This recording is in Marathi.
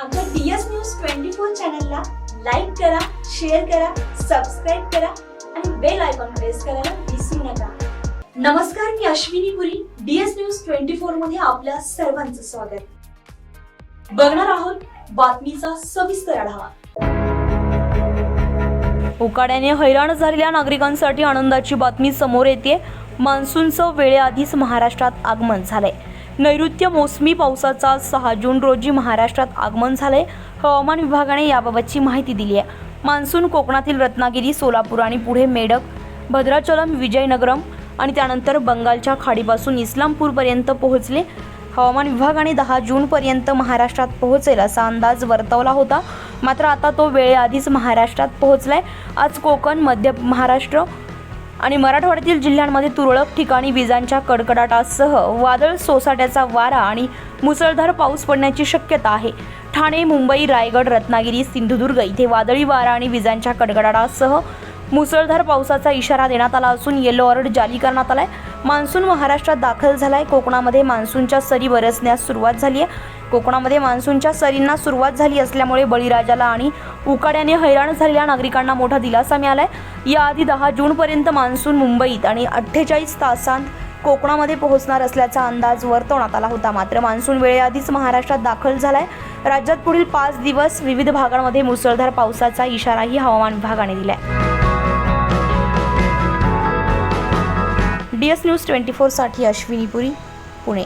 आमच्या डी न्यूज ट्वेंटी फोर चॅनलला लाईक करा शेअर करा सबस्क्राईब करा आणि बेल आयकॉन प्रेस करायला विसरू नका. नमस्कार मी Ashwini Puri DS news twenty फोरमध्ये आपल्या सर्वांचं स्वागत. बघणार आहोत बातमीचा सविस्तर आढावा. उकाड्याने हैराण झालेल्या नागरिकांसाठी आनंदाची बातमी समोर येते मान्सूनचं वेळेआधीच महाराष्ट्रात आगमन झालंय. नैऋत्य मोसमी पावसाचा सहा जून रोजी महाराष्ट्रात आगमन झालंय. हवामान विभागाने याबाबतची माहिती दिली आहे. मान्सून कोकणातील रत्नागिरी सोलापूर आणि पुढे मेडक भद्राचलम विजयनगरम आणि त्यानंतर बंगालच्या खाडीपासून इस्लामपूरपर्यंत पोहोचले. हवामान विभागाने दहा जूनपर्यंत महाराष्ट्रात पोहोचेल असा अंदाज वर्तवला होता. मात्र आता तो वेळेआधीच महाराष्ट्रात पोहोचलाय. आज कोकण मध्य महाराष्ट्र आणि मराठवाड्यातील जिल्ह्यांमध्ये तुरळक ठिकाणी विजांच्या कडकडाटासह वादळ सोसाट्याचा वारा आणि मुसळधार पाऊस पडण्याची शक्यता आहे. ठाणे मुंबई रायगड रत्नागिरी सिंधुदुर्ग इथे वादळी वारा आणि विजांच्या कडकडाटासह मुसळधार पावसाचा इशारा देण्यात आला असून येलो अलर्ट जारी करण्यात आलाय. मान्सून महाराष्ट्रात दाखल झालाय. कोकणामध्ये मान्सूनच्या सरी बरसण्यास सुरुवात झाली आहे कोकणामध्ये मान्सूनच्या सरींना सुरुवात झाली असल्यामुळे बळीराजाला आणि उकाड्याने हैराण झालेल्या नागरिकांना मोठा दिलासा मिळालाय. याआधी दहा जूनपर्यंत मान्सून मुंबईत आणि अठ्ठेचाळीस तासांत कोकणामध्ये पोहोचणार असल्याचा अंदाज वर्तवण्यात आला होता. मात्र मान्सून वेळेआधीच महाराष्ट्रात दाखल झालाय. राज्यात पुढील पाच दिवस विविध भागांमध्ये मुसळधार पावसाचा इशाराही हवामान विभागाने दिलाय. डी एस न्यूज ट्वेंटी फोरसाठी अश्विनी पुरी पुणे.